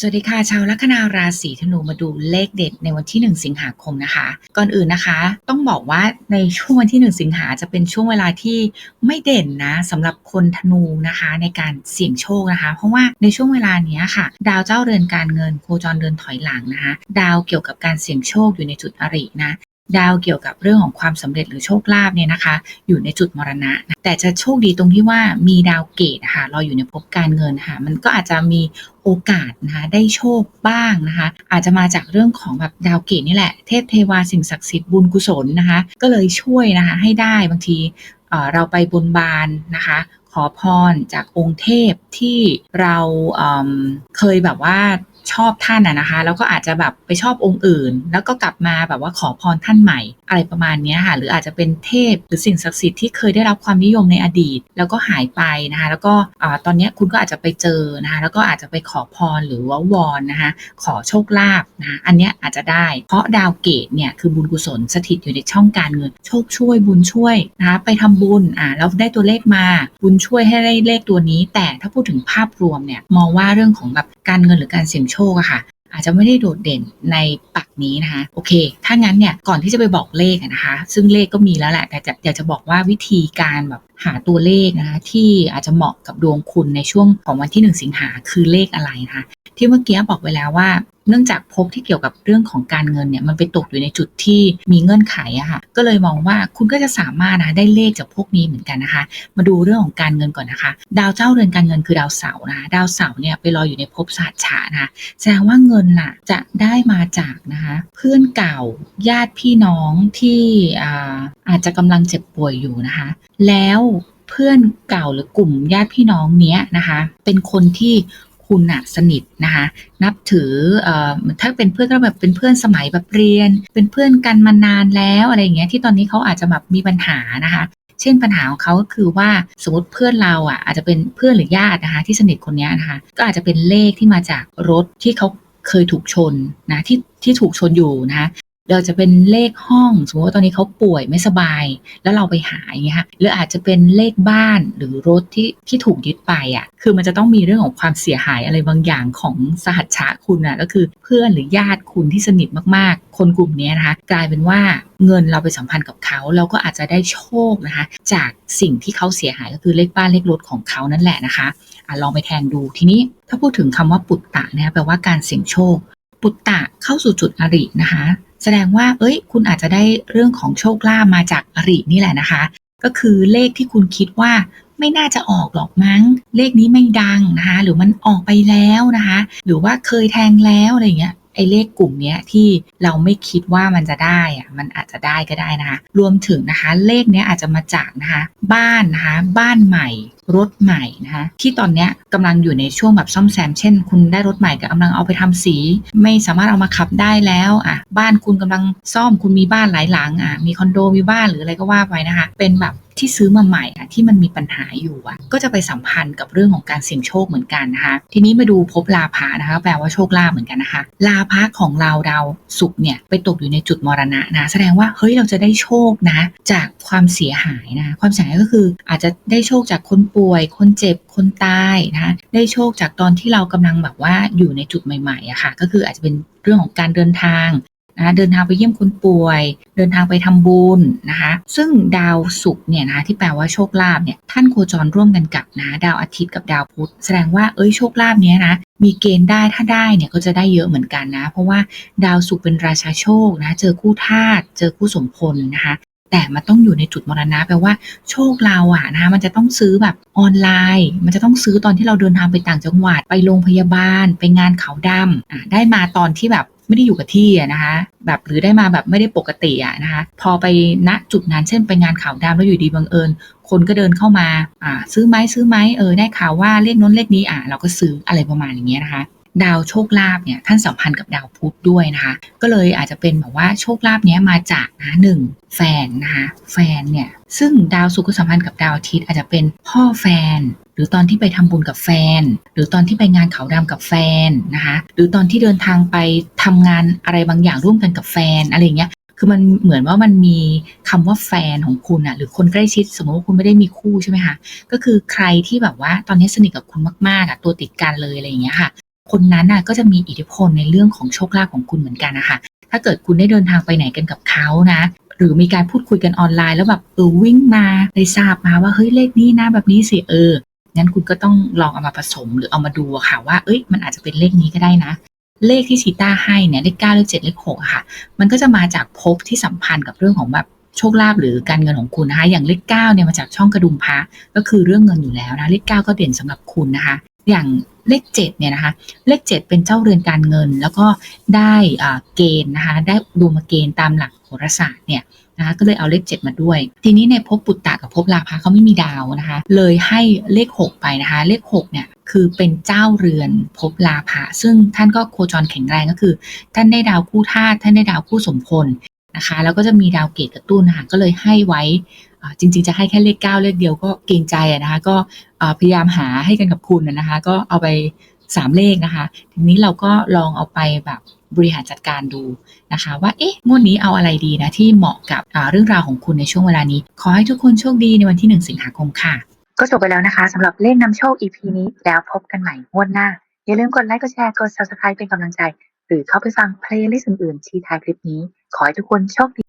สวัสดีค่ะ ชาวลัคนาราศีธนูมาดูเลขเด็ดในวันที่ 1 สิงหาคมนะคะ ก่อนอื่นนะคะ ต้องบอกว่าในช่วงวันที่ 1 สิงหาจะเป็นช่วงเวลาที่ไม่เด่นนะสำหรับคนธนูนะคะในการเสี่ยงโชคนะคะ เพราะว่าในช่วงเวลานี้ค่ะ ดาวเจ้าเรือนการเงินโคจรเดินถอยหลังนะคะ ดาวเกี่ยวกับการเสี่ยงโชคอยู่ในจุดอรินะ ดาวเกี่ยวกับเรื่องของความสำเร็จหรือโชคลาภเนี่ยนะคะ อยู่ในจุดมรณะ แต่จะโชคดีตรงที่ว่ามีดาวเกตนะคะเราอยู่ในภพการเงินค่ะ มันก็อาจจะมีโอกาสนะคะได้โชคบ้างนะคะ อาจจะมาจากเรื่องของแบบดาวเกตนี่แหละ เทพเทวาสิ่งศักดิ์สิทธิ์บุญกุศลนะคะ ก็เลยช่วยนะคะให้ได้บางทีเราไปบนบานนะคะขอพรจากองค์เทพที่เราเเคยแบบว่า ชอบท่านอะนะคะแล้วก็อาจจะแบบไปชอบองค์อื่น แล้วก็กลับมาแบบว่าขอพรท่านใหม่ อะไรประมาณนี้ค่ะหรืออาจจะเป็นเทพหรือสิ่งศักดิ์สิทธิ์ที่เคยได้รับความนิยมในอดีต แล้วก็หายไปนะคะแล้วก็ตอนนี้คุณก็อาจจะไปเจอนะคะแล้วก็อาจจะไปขอพรหรือว่าวอนนะคะขอโชคลาภนะะอันนี้อาจจะได้ เพราะดาวเกตเนี่ยคือบุญกุศลสถิตอยู่ในช่องการเงินโชคช่วยบุญช่วยนะคะไปทำบุญอ่าแล้วได้ตัวเลขมา บุญช่วยให้ได้เลขตัวนี้ แต่ถ้าพูดถึงภาพรวมเนี่ยมองว่าเรื่องของแบบการเงินหรือการเสี่ยงโชคอะค่ะ อาจจะไม่ได้โดดเด่นในปักนี้นะคะ โอเค ถ้างั้นเนี่ยก่อนที่จะไปบอกเลขนะคะ ซึ่งเลขก็มีแล้วแหละ แต่จะอยากจะบอกว่าวิธีการแบบหาตัวเลขนะคะที่อาจจะเหมาะกับดวงคุณในช่วงของวันที่ 1 สิงหาคือเลขอะไรนะคะที่เมื่อกี้บอกไว้แล้วว่า เนื่องจากภพที่เกี่ยวกับเรื่องของการเงินเนี่ยมันไปตกอยู่ในจุดที่มีเงื่อนไขอะค่ะก็เลยมองว่าคุณก็จะสามารถนะได้เลขจากพวกนี้เหมือนกันนะคะ มาดูเรื่องของการเงินก่อนนะคะ ดาวเจ้าเรือนการเงินคือดาวเสาร์นะคะดาวเสาร์เนี่ยไปลอยอยู่ในภพศาสตร์ฉานะคะแสดงว่าเงินน่ะจะได้มาจากนะคะเพื่อนเก่าญาติพี่น้องที่อาอาจจะกำลังเจ็บป่วยอยู่นะคะ แล้วเพื่อนเก่าหรือกลุ่มญาติพี่น้องเนี้ยนะคะ เป็นคนที่ คุณอะสนิทนะคะนับถือเอ่อถ้าเป็นเพื่อนก็แบบเป็นเพื่อนสมัยแบบเรียน เป็นเพื่อนกันมานานแล้วอะไรอย่างเงี้ยที่ตอนนี้เขาอาจจะแบบมีปัญหานะคะเช่นปัญหาของเขาก็คือว่าสมมติเพื่อนเราอะอาจจะเป็นเพื่อนหรือญาตินะคะที่สนิทคนนี้นะคะก็อาจจะเป็นเลขที่มาจากรถที่เขาเคยถูกชนนะที่ที่ถูกชนอยู่นะคะ เราจะเป็นเลขห้อง สมมติว่าตอนนี้เขาป่วยไม่สบาย แล้วเราไปหาอย่างเงี้ยค่ะหรืออาจจะเป็นเลขบ้านหรือรถที่ที่ถูกยึดไปอะคือมันจะต้องมีเรื่องของความเสียหายอะไรบางอย่างของสหัชชะคุณอะก็คือเพื่อนหรือญาติคุณที่สนิทมากๆ คนกลุ่มนี้นะคะ กลายเป็นว่าเงินเราไปสัมพันธ์กับเขาเราก็อาจจะได้โชคนะคะ จากสิ่งที่เขาเสียหายก็คือเลขบ้านเลขรถของเขานั่นแหละนะคะอะลองไปแทงดูทีนี้ถ้าพูดถึงคำว่าปุตตะนะแปลว่าการเสี่ยงโชค ปุตตะเข้าสู่จุดอรินะคะ แสดงว่า เอ้ย คุณอาจจะได้เรื่องของโชคลาภมาจากอรินี่แหละนะคะ ก็คือเลขที่คุณคิดว่าไม่น่าจะออกหรอกมั้ง เลขนี้ไม่ดังนะคะ หรือมันออกไปแล้วนะคะ หรือว่าเคยแทงแล้วอะไรเงี้ยไอ้เลขกลุ่มนี้ที่เราไม่คิดว่ามันจะได้อะมันอาจจะได้ก็ได้นะคะ รวมถึงนะคะ เลขนี้อาจจะมาจากนะคะ บ้านนะคะ บ้านใหม่ รถใหม่นะคะที่ตอนนี้ยกำลังอยู่ในช่วงแบบซ่อมแซม เช่น คุณได้รถใหม่กำลังเอาไปทำสี ไม่สามารถเอามาขับได้แล้วอะบ้านคุณกำลังซ่อมคุณมีบ้านหลายหลังอะมีคอนโดมีบ้านหรืออะไรก็ว่าไปนะคะเป็นแบบที่ซื้อมาใหม่อะที่มันมีปัญหาอยู่อะก็จะไปสัมพันธ์กับเรื่องของการเสี่ยงโชคเหมือนกันนะคะ ทีนี้มาดูภพลาภะนะคะ แปลว่าโชคลาภเหมือนกันนะคะ ลาภะของเราดาวศุกเนี่ยไปตกอยู่ในจุดมรณะนะ แสดงว่าเฮ้ยเราจะได้โชคนะ จากความเสียหายนะ ความเสียหายก็คืออาจจะได้โชคจากคนปวย คนเจ็บ คนตายนะคะได้โชคจากตอนที่เรากำลังแบบว่าอยู่ในจุดใหม่ๆอะค่ะ ก็คืออาจจะเป็นเรื่องของการเดินทางนะเดินทางไปเยี่ยมคนป่วย เดินทางไปทำบุญนะคะ ซึ่งดาวศุกร์เนี่ยนะคะที่แปลว่าโชคลาภเนี่ยท่านโคจรร่วมกันกับนะดาวอาทิตย์กับดาวพุธแสดงว่าเอ้ยโชคลาภเนี้ยนะมีเกณฑ์ได้ถ้าได้เนี่ยก็จะได้เยอะเหมือนกันนะ เพราะว่าดาวศุกร์เป็นราชาโชคนะเจอคู่ธาตุเจอคู่สมพลนะคะ แต่มันต้องอยู่ในจุดมรณะแปลว่าโชคเราอะนะคะมันจะต้องซื้อแบบออนไลน์ มันจะต้องซื้อตอนที่เราเดินทางไปต่างจังหวัดไปโรงพยาบาล ไปงานเขาดำอะได้มาตอนที่แบบไม่ได้อยู่กับที่นะคะแบบหรือได้มาแบบไม่ได้ปกติอะนะคะพอไปณจุดนั้นเช่นไปงานขาวดำแล้วอยู่ดีบังเอิญ คนก็เดินเข้ามาอ่าซื้อไหมซื้อไหมเออได้ข่าวว่าเลขน้นเลขนี้อะเราก็ซื้ออะไรประมาณอย่างเงี้ยนะคะ ดาวโชคลาภเนี่ยท่านสัมพันธ์กับดาวพุธด้วยนะคะก็เลยอาจจะเป็นแบบว่าโชคลาภเนี้ยมาจากนะหนึ่งแฟนนะคะแฟนเนี่ยซึ่งดาวศุกร์ก็สัมพันธ์กับดาวอาทิตย์อาจจะเป็นพ่อแฟน หรือตอนที่ไปทำบุญกับแฟน หรือตอนที่ไปงานเขาวดำกับแฟนนะคะหรือตอนที่เดินทางไปทำงานอะไรบางอย่างร่วมกันกับแฟนอะไรเงี้ยคือมันเหมือนว่ามันมีคำว่าแฟนของคุณอะหรือคนใกล้ชิดสมมติว่าคุณไม่ได้มีคู่ใช่ไหมคะก็คือใครที่แบบว่าตอนนี้สนิทกับคุณมากๆอะตัวติดกันเลยอะไรอย่างเงี้ยค่ะ คนนั้นน่ะก็จะมีอิทธิพลในเรื่องของโชคลาภของคุณเหมือนกันนะคะถ้าเกิดคุณได้เดินทางไปไหนกันกับเขานะหรือมีการพูดคุยกันออนไลน์แล้วแบบเออวิ่งมาได้ทราบมาว่าเฮ้ยเลขนี้นะแบบนี้สิเอองั้นคุณก็ต้องลองเอามาผสมหรือเอามาดูค่ะว่าเอ้ยมันอาจจะเป็นเลขนี้ก็ได้นะ เลขที่ชีต้าให้เนี่ยเลขเก้าเลขเจ็ดเลขหกค่ะ มันก็จะมาจากภพที่สัมพันธ์กับเรื่องของแบบโชคลาภหรือการเงินของคุณนะคะอย่างเลขเก้าเนี่ยมาจากช่องกระดุมพระก็คือเรื่องเงินอยู่แล้วนะเลขเก้าก็เด่นสำหรับคุณนะคะ อย่างเลขเจ็ดเนี่ยนะคะ เลขเจ็ดเป็นเจ้าเรือนการเงิน แล้วก็ได้เกณฑ์นะคะ ได้ดวงเกณฑ์ตามหลักโหราศาสตร์เนี่ยนะคะก็เลยเอาเลข 7 มาด้วย ทีนี้ในภพปุตตะกับภพราพะเขาไม่มีดาวนะคะ เลยให้เลข 6 ไปนะคะ เลข 6 เนี่ยคือเป็นเจ้าเรือนภพราพะซึ่งท่านก็โคจรแข็งแรงก็คือ ท่านได้ดาวคู่ธาตุท่านได้ดาวคู่สมพลนะคะ แล้วก็จะมีดาวเกตกระตุ้นนะคะก็เลยให้ไว้ จริงๆ จะให้แค่เลข 9 เลขเดียวก็เกรงใจนะคะ ก็พยายามหาให้กันกับคุณนะคะ ก็เอาไป 3 เลขนะคะ ทีนี้เราก็ลองเอาไปแบบบริหารจัดการดูนะคะ ว่าเอ๊ะงวดนี้เอาอะไรดีนะที่เหมาะกับเรื่องราวของคุณในช่วงเวลานี้ ขอให้ทุกคนโชคดีในวันที่ 1 สิงหาคมค่ะ ก็จบไปแล้วนะคะสำหรับเลขนำโชค EP นี้ แล้วพบกันใหม่งวดหน้า อย่าลืมกดไลค์กดแชร์กด subscribe เป็นกำลังใจ หรือเข้าไปฟังเพลย์ลิสต์อื่นๆที่ท้ายคลิปนี้ ขอให้ทุกคนโชคดี